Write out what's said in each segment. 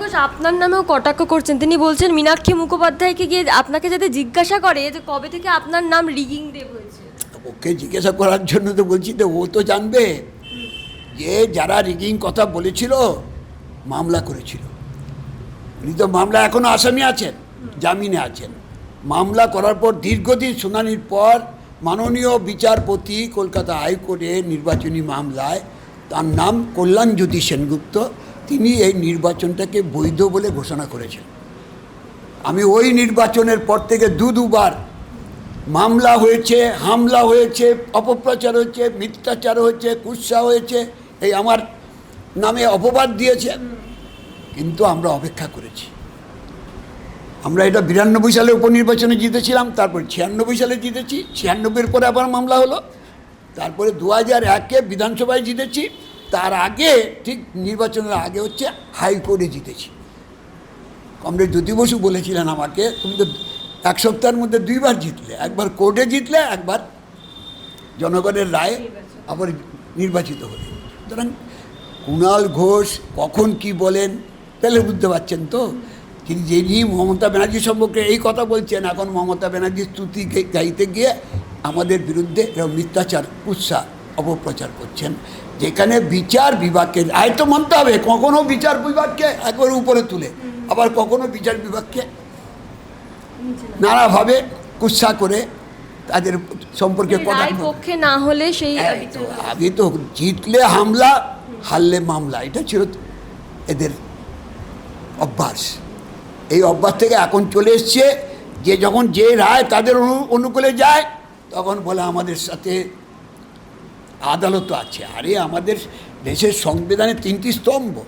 ঘোষ, আপনার নামেও কটাক্ষ করছেন। তিনি বলছেন, মীনাক্ষী মুখোপাধ্যায়কে গিয়ে আপনাকে যাতে জিজ্ঞাসা করে যে কবে থেকে আপনার নাম রিগিং দেব হয়েছে। ওকে জিজ্ঞাসা করার জন্য তো বলছি তো, ও তো জানবে যে যারা রিগিং কথা বলেছিল, মামলা করেছিল। উনি তো মামলা এখনও আসামি আছেন, জামিনে আছেন। মামলা করার পর দীর্ঘদিন শুনানির পর মাননীয় বিচারপতি কলকাতা হাইকোর্টে নির্বাচনী মামলায় তার নাম কল্যাণ কল্যাণজ্যোতি সেনগুপ্ত তিনি এই নির্বাচনটাকে বৈধ বলে ঘোষণা করেছেন। আমি ওই নির্বাচনের পর থেকে দু দুবার মামলা হয়েছে, হামলা হয়েছে, অপপ্রচার হয়েছে, মিথ্যাচার হয়েছে, কুৎসা হয়েছে, এই আমার নামে অপবাদ দিয়েছে। কিন্তু আমরা অপেক্ষা করেছি। আমরা এটা বিরানব্বই সালে উপনির্বাচনে জিতেছিলাম, তারপর ছিয়ানব্বই সালে জিতেছি, ছিয়ানব্বইয়ের পরে আবার মামলা হলো। তারপরে দু হাজার একে বিধানসভায় জিতেছি আগে, ঠিক নির্বাচনের আগে হচ্ছে হাইকোর্টে জিতেছি। কমরেড জ্যোতি বসু বলেছিলেন আমাকে, তুমি তো এক সপ্তাহের মধ্যে দুইবার জিতলে, একবার কোর্টে জিতলে, একবার জনগণের রায়ে আবার নির্বাচিত হলে। সুতরাং কুণাল ঘোষ কখন কি বলেন, তাহলে বুঝতে পারছেন তো? তিনি যিনি মমতা ব্যানার্জি সম্পর্কে এই কথা বলছেন, এখন মমতা ব্যানার্জির স্তুতি গাইতে গিয়ে আমাদের বিরুদ্ধে এরকম মিথ্যাচার উৎসাহ অপপ্রচার করছেন। যেখানে বিচার বিভাগকে রায় তো মানতে হবে কখনো বিচার বিভাগকে একবার উপরে তুলে আবার কখনো বিচার বিভাগকে নানাভাবে কুৎসা করে তাদের সম্পর্কে কথা পক্ষে না হলে সেই তো, আগে তো জিতলে হামলা হারলে মামলা এটা ছিল এদের অভ্যাস। এই অভ্যাস থেকে এখন চলে এসছে যে যখন যে রায় তাদের অনু- অনুকূলে যায় তখন বলে আমাদের সাথে আদালত আছে। আরে আমাদের দেশের সংবিধানে তিনটি স্তম্ভ।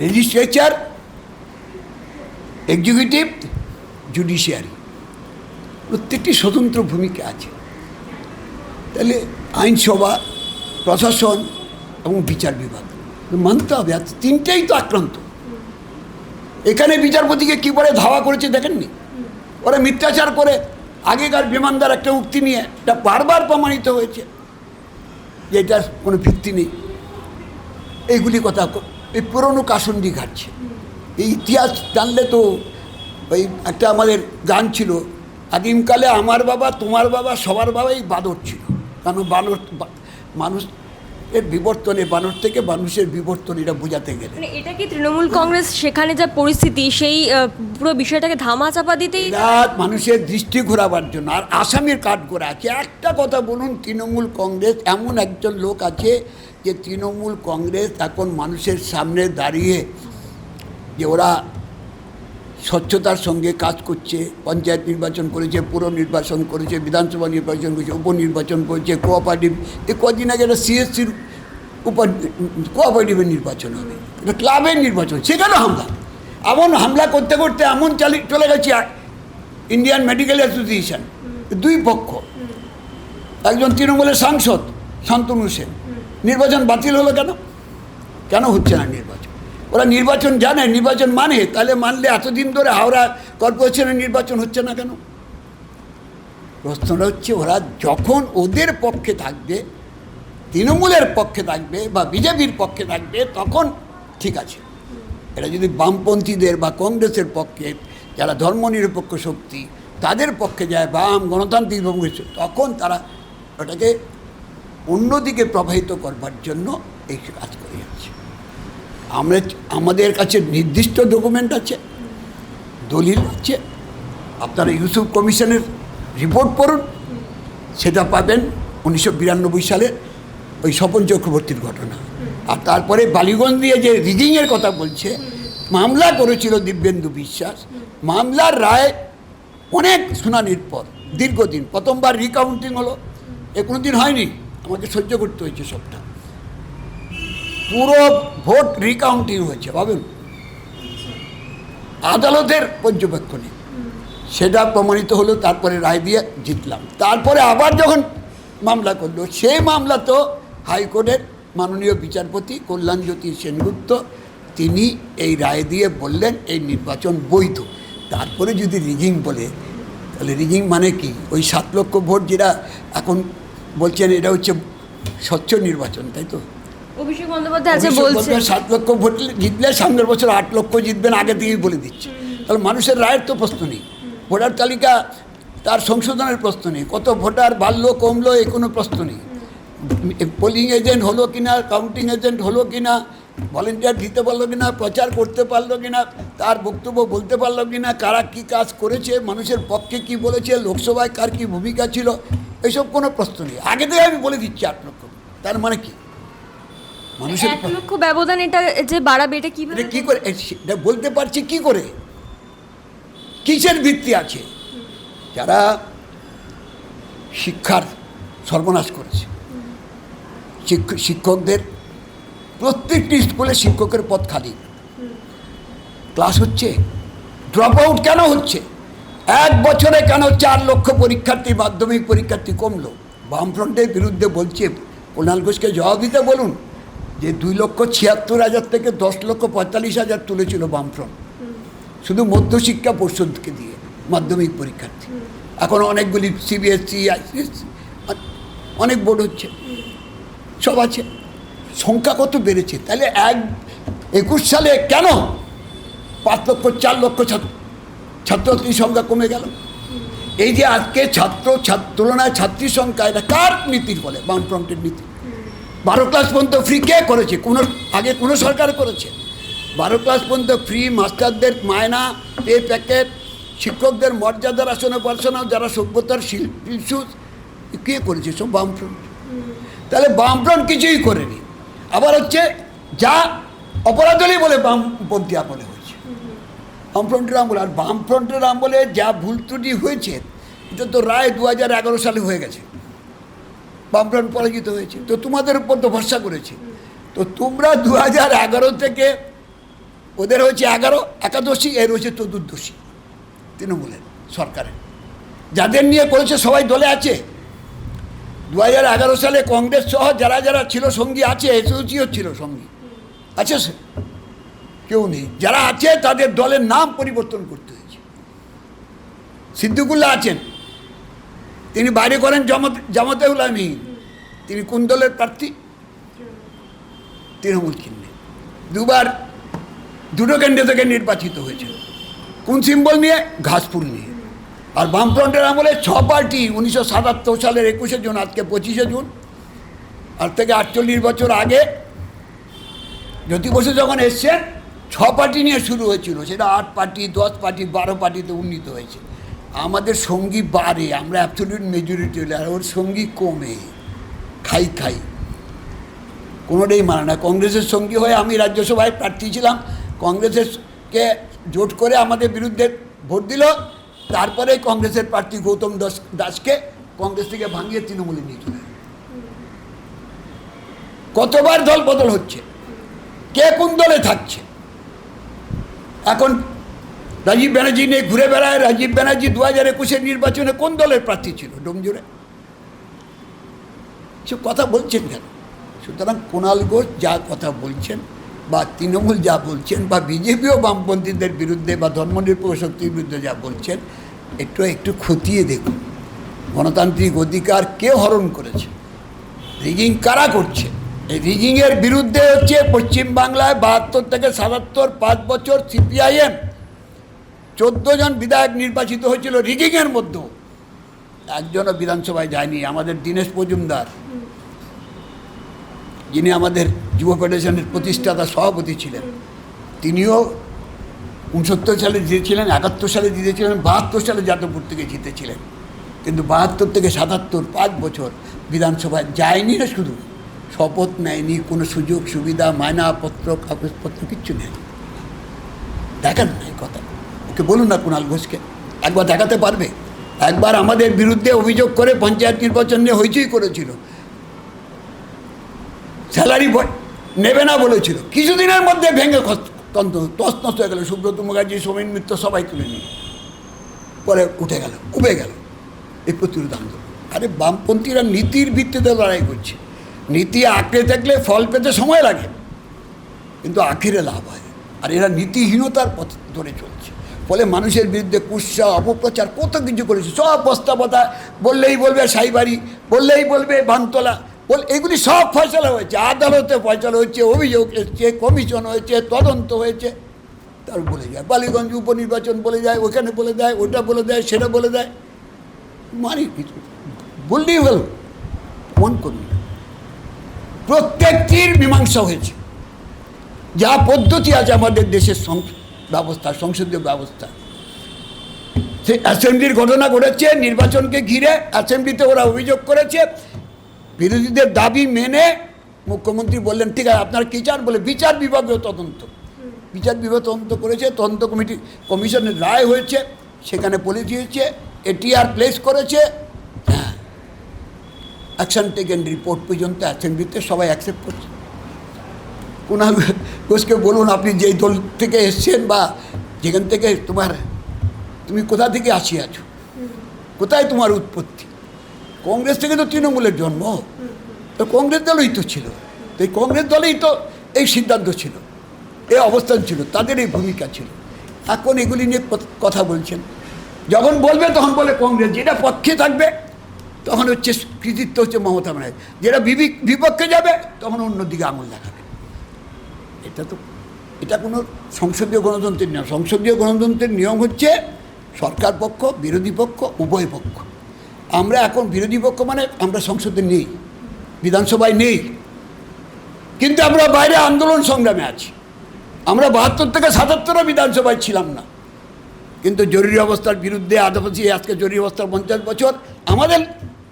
লেজিসলেচার এক্সিকিউটিভ জুডিশিয়ারি প্রত্যেকটি স্বতন্ত্র ভূমিকা আছে। তাহলে আইনসভা, প্রশাসন এবং বিচার বিভাগ। মানতে হবে, আর তিনটেই তো আক্রান্ত। এখানে বিচারপতিকে কী করে ধাওয়া করেছে দেখেননি? ওরা মিথ্যাচার করে আগেকার বিমানদার একটা উক্তি নিয়ে এটা বারবার প্রমাণিত হয়েছে যে এটার কোনো ভিত্তি নেই। এইগুলি কথা এই পুরনো কাসন্দি ঘাটছে। এই ইতিহাস জানলে তো ওই একটা আমাদের গান ছিল, আদিমকালে আমার বাবা, তোমার বাবা, সবার বাবাই বাদর ছিল। কারণ বানর মানুষ এর বিবর্তনে বানর থেকে মানুষের বিবর্তন এটা বোঝাতে গেলে। মানে এটা কি তৃণমূল কংগ্রেস সেখানে যা পরিস্থিতি সেই পুরো বিষয়টাকে ধামা চাপা দিতেই মানুষের দৃষ্টি ঘোরাবার জন্য। আর আসামের কাঠ ঘোরা আছে। একটা কথা বলুন তৃণমূল কংগ্রেস এমন একজন লোক আছে যে তৃণমূল কংগ্রেস এখন মানুষের সামনে দাঁড়িয়ে যে ওরা স্বচ্ছতার সঙ্গে কাজ করছে, পঞ্চায়েত নির্বাচন করেছে, পুর নির্বাচন করেছে, বিধানসভা নির্বাচন করেছে উপনির্বাচন করেছে কোঅপারেটিভ এ কদিন আগে একটা সিএসসির উপর কোঅপারেটিভের নির্বাচন হবে। এটা ক্লাবের নির্বাচন সেখানে হামলা। এমন হামলা করতে করতে এমন চালি, চলে গেছে ইন্ডিয়ান মেডিকেল অ্যাসোসিয়েশন দুই পক্ষ। একজন তৃণমূলের সাংসদ, শান্তনু সেন। নির্বাচন বাতিল হলো কেন? কেন হচ্ছে না নির্বাচন? ওরা নির্বাচন জানে, নির্বাচন মানে। তাহলে মানলে এতদিন ধরে হাওড়া কর্পোরেশনের নির্বাচন হচ্ছে না কেন? প্রশ্নটা হচ্ছে, ওরা যখন ওদের পক্ষে থাকবে, তৃণমূলের পক্ষে থাকবে বা বিজেপির পক্ষে থাকবে, তখন ঠিক আছে। এটা যদি বামপন্থীদের বা কংগ্রেসের পক্ষে, যারা ধর্মনিরপেক্ষ শক্তি, তাদের পক্ষে যায় বাম গণতান্ত্রিক তখন তারা ওটাকে অন্যদিকে প্রবাহিত করবার জন্য এই কাজ করে যাচ্ছে। আমরা আমাদের কাছে নির্দিষ্ট ডকুমেন্ট আছে, দলিল আছে। আপনারা ইউসুফ কমিশনের রিপোর্ট পড়ুন, সেটা পাবেন উনিশশো সালের ওই স্বপন চক্রবর্তীর ঘটনা। আর তারপরে বালিগঞ্জ দিয়ে যে রিগিংয়ের কথা বলছে, মামলা করেছিল দিব্যেন্দু বিশ্বাস। মামলার রায় অনেক শুনানির পর, দীর্ঘদিন। প্রথমবার রিকাউন্টিং হলো। এ কোনো দিন হয়নি। আমাকে সহ্য করতে হয়েছে সবটা। পুরো ভোট রিকাউন্টিং হয়েছে, ভাবেন। আদালতের পর্যবেক্ষণে। সেটা প্রমাণিত হলো, তারপরে রায় দিয়ে জিতলাম। তারপরে আবার যখন মামলা করল, সেই মামলা তো হাইকোর্টের মাননীয় বিচারপতি কল্যাণজ্যোতি সেনগুপ্ত, তিনি এই রায় দিয়ে বললেন, এই নির্বাচন বৈধ। তারপরে যদি রিগিং বলে, তাহলে রিগিং মানে কি? ওই সাত লক্ষ ভোট যেটা এখন বলছেন, এটা হচ্ছে স্বচ্ছ নির্বাচন, তাই তো? অভিষেক বন্দ্যোপাধ্যায় আছে বলছে। সাত লক্ষ ভোট জিতলে সামনের বছর আট লক্ষ জিতবেন আগে থেকেই বলে দিচ্ছে। তাহলে মানুষের রায়ের তো প্রশ্ন নেই। ভোটার তালিকা তার সংশোধনের প্রশ্ন নেই। কত ভোটার বাড়লো কমলো এ কোনো প্রশ্ন নেই। পোলিং এজেন্ট হলো কিনা কাউন্টিং এজেন্ট হলো কিনা ভলেন্টিয়ার দিতে পারল কিনা প্রচার করতে পারল কিনা তার বক্তব্য বলতে পারল কিনা কারা কী কাজ করেছে মানুষের পক্ষে কি বলেছে লোকসভায় কার কী ভূমিকা ছিল এসব কোনো প্রশ্ন নেই। আগে থেকে আমি বলে দিচ্ছি আট লক্ষ তার মানে কি? মানুষের এক লক্ষ ব্যবধান এটা যে বাড়াবে এটা কীভাবে কি করে বলতে পারছে কি করে? কিসের ভিত্তি আছে? যারা শিক্ষার সর্বনাশ করেছে। শিক্ষ- শিক্ষকদের প্রত্যেকটি স্কুলে শিক্ষকের পদ খালি। ক্লাস হচ্ছে ড্রপ আউট কেন হচ্ছে? এক বছরে কেন চার লক্ষ পরীক্ষার্থী মাধ্যমিক পরীক্ষার্থী কমলো? বামফ্রন্টের বিরুদ্ধে বলছে কুণাল ঘোষকে জবাব দিতে বলুন। যে দুই লক্ষ ছিয়াত্তর হাজার থেকে দশ লক্ষ পঁয়তাল্লিশ হাজার তুলেছিল বামফ্রন্ট। শুধু মধ্যশিক্ষা পর্ষদকে দিয়ে, মাধ্যমিক পরীক্ষার্থী। এখন অনেকগুলি সিবিএসসি আইসিএসসি অনেক বোর্ড হচ্ছে। সব আছে। সংখ্যা কত বেড়েছে? তাহলে এক একুশ সালে কেন পাঁচ লক্ষ, চার লক্ষ ছাত্র, ছাত্রছাত্রীর সংখ্যা কমে গেল? এই যে আজকে ছাত্র ছাত্র, তুলনায় ছাত্রীর সংখ্যা, এটা কার নীতির ফলে, বামফ্রন্টের নীতি? বারো ক্লাস পর্যন্ত ফ্রি কে করেছে? কোনো, আগে কোনো সরকার করেছে? বারো ক্লাস পর্যন্ত ফ্রি মাস্টারদের মায়না পে প্যাকেট শিক্ষকদের মর্যাদার আসনে পড়াশোনা যারা সভ্যতার শিল্পী কে করেছে? সব বামফ্রন্ট। তাহলে বামফ্রন্ট কিছুই করেনি। আবার হচ্ছে, যা অপরাধী বলে বামপন্থী আমলে হয়েছে। বামফ্রন্টের আমলে, আর বামফ্রন্টের আমলে যা ভুল ত্রুটি হয়েছে, এটা তো রায় দু হাজার এগারো সালে হয়ে গেছে। বামফ্রন্ট পরাজিত হয়েছে। তো তোমাদের উপর তো ভরসা করেছে। তো তোমরা দু হাজার এগারো থেকে ওদের হয়েছে এগারো, একাদশী, এর হয়েছে চতুর্দশী, তৃণমূলের সরকারের। যাদের নিয়ে করেছে সবাই দলে আছে। দু হাজার এগারো সালে কংগ্রেস সহ যারা যারা ছিল সঙ্গী আছে এসওসিও ছিল সঙ্গী। আছে সে? কেউ নেই। যারা আছে, তাদের দলের নাম পরিবর্তন করতে হয়েছে। সিদ্দিকুল্লাহ আছেন। তিনি বাইরে করেন জামাত জামাতে তিনি কোন দলের প্রার্থী? তৃণমূল চিহ্নে দুবার দুটো কেন্দ্র থেকে নির্বাচিত হয়েছে। কোন সিম্বল নিয়ে? ঘাসফুল নিয়ে। আর বামফ্রন্টের আমলে ছ পার্টি, উনিশশো সাতাত্তর সালের একুশে জুন, আজকে পঁচিশে জুন। আর থেকে আটচল্লিশ বছর আগে জ্যোতি বসু যখন এসছেন, ছ পার্টি নিয়ে শুরু হয়েছিল। সেটা আট পার্টি, দশ পার্টি, বারো পার্টিতে উন্নীত হয়েছে। আমাদের সঙ্গী বাড়ে, আমরা অ্যাবসলিউট মেজরিটি হলে, আর ওর সঙ্গী কমে, খাই খাই। কোনোটাই মানে না। কংগ্রেসের সঙ্গী হয়ে আমি রাজ্যসভায় প্রার্থী ছিলাম। কংগ্রেসেরকে জোট করে আমাদের বিরুদ্ধে ভোট দিল। তারপরে কংগ্রেসের প্রার্থী গৌতম দাস দাসকে কংগ্রেস থেকে ভাঙিয়ে তৃণমূলে নিয়ে চলে কতবার দল বদল হচ্ছে? কে কোন দলে থাকছে? এখন রাজীব ব্যানার্জি নিয়ে ঘুরে বেড়ায়, রাজীব ব্যানার্জি দু হাজার একুশের নির্বাচনে কোন দলের প্রার্থী ছিল? ডোমজুড়ে সে কথা বলছেন কেন? সুতরাং কুণাল ঘোষ যা কথা বলছেন বা তৃণমূল যা বলছেন বা বিজেপিও বামপন্থীদের বিরুদ্ধে বা ধর্মনিরপেক্ষ শক্তির বিরুদ্ধে যা বলছেন, একটু একটু খতিয়ে দেখুন। গণতান্ত্রিক অধিকার কে হরণ করেছে? রিগিং কারা করছে? এই রিগিংয়ের বিরুদ্ধে হচ্ছে পশ্চিমবাংলায় বাহাত্তর থেকে সাতাত্তর, পাঁচ বছর সিপিআইএম। চোদ্দ জন বিধায়ক নির্বাচিত হয়েছিল রিগিংয়ের মধ্যেও। একজনও বিধানসভায় যায়নি, আমাদের দীনেশ মজুমদার। যিনি আমাদের যুব ফেডারেশনের প্রতিষ্ঠাতা সভাপতি ছিলেন। তিনিও উনসত্তর সালে জিতেছিলেন, একাত্তর সালে জিতেছিলেন, বাহাত্তর সালে যাদবপুর থেকে জিতেছিলেন। কিন্তু বাহাত্তর থেকে সাতাত্তর পাঁচ বছর বিধানসভায় যায়নি না শুধু। শপথ নেয়নি, কোনো সুযোগ, সুবিধা, মায়নাপত্র, কাগজপত্র কিচ্ছু নেই দেখেন না এই কথা ওকে বলুন না কুণাল ঘোষকে। একবার দেখাতে পারবে? একবার আমাদের বিরুদ্ধে অভিযোগ করে পঞ্চায়েত নির্বাচন নিয়ে হইচই করেছিল। স্যালারি নেবে না বলেছিল। কিছুদিনের মধ্যে ভেঙে তন্ত তসনস হয়ে গেল। সুব্রত মুখার্জি সোমেন মিত্র সবাই তুলে নিয়ে। পরে উঠে গেল, উবে গেল এই প্রতিরোধ আন্দোলন। আরে বামপন্থীরা নীতির ভিত্তিতে লড়াই করছে। নীতি আঁকড়ে থাকলে ফল পেতে সময় লাগে, কিন্তু আখেরে লাভ হয়। আর এরা নীতিহীনতার পথ ধরে চলছে। ফলে মানুষের বিরুদ্ধে কুৎসা, অপপ্রচার, কত কিছু করেছে। সব বস্তাবতা বললেই বলবে সাইবাড়ি, বললেই বলবে বানতলা বল, এগুলি সব ফয়সলা হয়েছে। আদালতে ফয়সলা হয়েছে, অভিযোগ এসছে, কমিশন হয়েছে, তদন্ত হয়েছে। তার বলে যায়, বালিগঞ্জ উপনির্বাচন বলে যায়, ওখানে বলে দেয়, ওটা বলে দেয়, সেটা বলে দেয়। মানে কিছু বললেই হল মন করুন না। প্রত্যেকটির মীমাংসা হয়েছে। যা পদ্ধতি আছে আমাদের দেশের সং- ব্যবস্থা, সংসদীয় ব্যবস্থা। সে অ্যাসেম্বলির ঘটনা ঘটেছে, নির্বাচনকে ঘিরে অ্যাসেম্বলিতে ওরা অভিযোগ করেছে। বিরোধীদের দাবি মেনে মুখ্যমন্ত্রী বললেন, ঠিক আছে, আপনার কি চান? বলে, বিচার বিভাগীয় তদন্ত। বিচার বিভাগ তদন্ত করেছে, তদন্ত কমিটি, কমিশনের রায় হয়েছে, সেখানে পুলিশ দিয়েছে এটিআর প্লেস করেছে। হ্যাঁ অ্যাকশন টেকেন রিপোর্ট পর্যন্ত অ্যাসেম্বলিতে সবাই অ্যাকসেপ্ট করছে। কুণাল ঘোষকে বলুন আপনি যেই দল থেকে এসছেন বা যেখান থেকে তোমার তুমি কোথা থেকে আছো কোথায় তোমার উৎপত্তি কংগ্রেস থেকে তো তৃণমূলের জন্ম তো কংগ্রেস দলই তো ছিল তো এই কংগ্রেস দলেই তো এই সিদ্ধান্ত ছিল এই অবস্থান ছিল তাদের এই ভূমিকা ছিল এখন এগুলি নিয়ে কথা বলছেন যখন বলবে তখন বলে কংগ্রেস যেটা পক্ষে থাকবে তখন হচ্ছে কৃতিত্ব হচ্ছে মমতা ব্যানার্জি যেটা বিপক্ষে যাবে তখন অন্যদিকে আঙুল দেখাবে এটা তো এটা কোনো সংসদীয় গণতন্ত্রের নিয়ম। সংসদীয় গণতন্ত্রের নিয়ম হচ্ছে সরকার পক্ষ, বিরোধী পক্ষ, উভয় পক্ষ। আমরা এখন বিরোধী পক্ষ মানে আমরা সংসদে নেই, বিধানসভায় নেই। কিন্তু আমরা বাইরে আন্দোলন সংগ্রামে আছি। আমরা বাহাত্তর থেকে সাতাত্তরও বিধানসভায় ছিলাম না। কিন্তু জরুরি অবস্থার বিরুদ্ধে আদাবাসী আজকে জরুরি অবস্থার পঞ্চাশ বছর আমাদের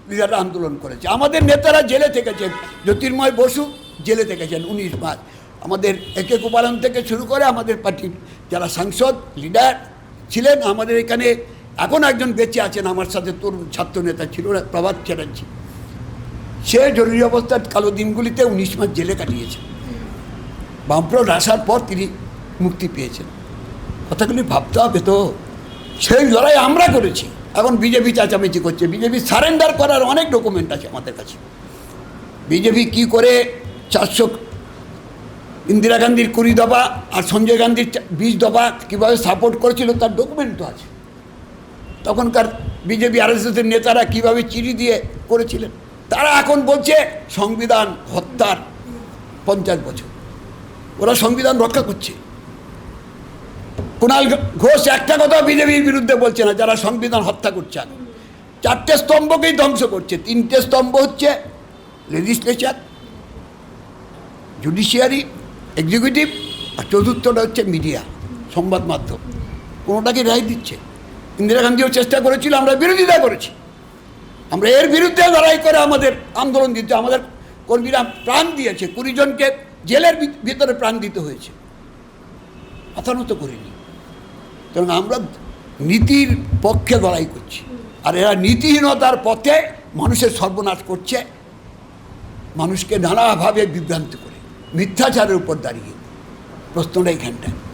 লিডাররা আন্দোলন করেছে। আমাদের নেতারা জেলে থেকেছেন। জ্যোতির্ময় বসু জেলে থেকেছেন উনিশ মাস আমাদের একে গোপালন থেকে শুরু করে আমাদের পার্টির যারা সাংসদ, লিডার ছিলেন, আমাদের এখানে এখন একজন বেঁচে আছেন, আমার সাথে তরুণ ছাত্র নেতা ছিল, প্রভাত চ্যাটার্জি। সে জরুরি অবস্থার কালো দিনগুলিতে উনিশ মাস জেলে কাটিয়েছেন। বামফ্রন্ট আসার পর তিনি মুক্তি পেয়েছেন। কথাগুলি ভাবতে হবে তো। সেই লড়াই আমরা করেছি। এখন বিজেপি চাচামেচি করছে। বিজেপি সারেন্ডার করার অনেক ডকুমেন্ট আছে আমাদের কাছে। বিজেপি কি করে চারশো ইন্দিরা গান্ধীর কুড়ি দফা আর সঞ্জয় গান্ধীর বিশ দফা কীভাবে সাপোর্ট করেছিল তার ডকুমেন্ট তো আছে। তখনকার বিজেপি আরএসএসের নেতারা কীভাবে চিঠি দিয়ে করেছিলেন? তারা এখন বলছে সংবিধান হত্যার পঞ্চাশ বছর। ওরা সংবিধান রক্ষা করছে। কুণাল ঘোষ একটা কথা বিজেপির বিরুদ্ধে বলছে না, যারা সংবিধান হত্যা করছে। চারটে স্তম্ভকেই ধ্বংস করছে। তিনটে স্তম্ভ হচ্ছে লেজিসলেচার জুডিশিয়ারি এক্সিকিউটিভ আর চতুর্থটা হচ্ছে মিডিয়া সংবাদ মাধ্যম। কোনোটাকে রায় দিচ্ছে। ইন্দিরা গান্ধীও চেষ্টা করেছিল, আমরা বিরোধিতা করেছি। আমরা এর বিরুদ্ধে লড়াই করে আমাদের আন্দোলন দিতে, আমাদের কর্মীরা প্রাণ দিয়েছে। কুড়ি জনকে জেলের ভিতরে প্রাণ দিতে হয়েছে। মাথা করিনি। কারণ আমরা নীতির পক্ষে লড়াই করছি। আর এরা নীতিহীনতার পথে মানুষের সর্বনাশ করছে। মানুষকে নানাভাবে বিভ্রান্ত করে মিথ্যাচারের উপর দাঁড়িয়ে। প্রশ্নটা এইখানটায়।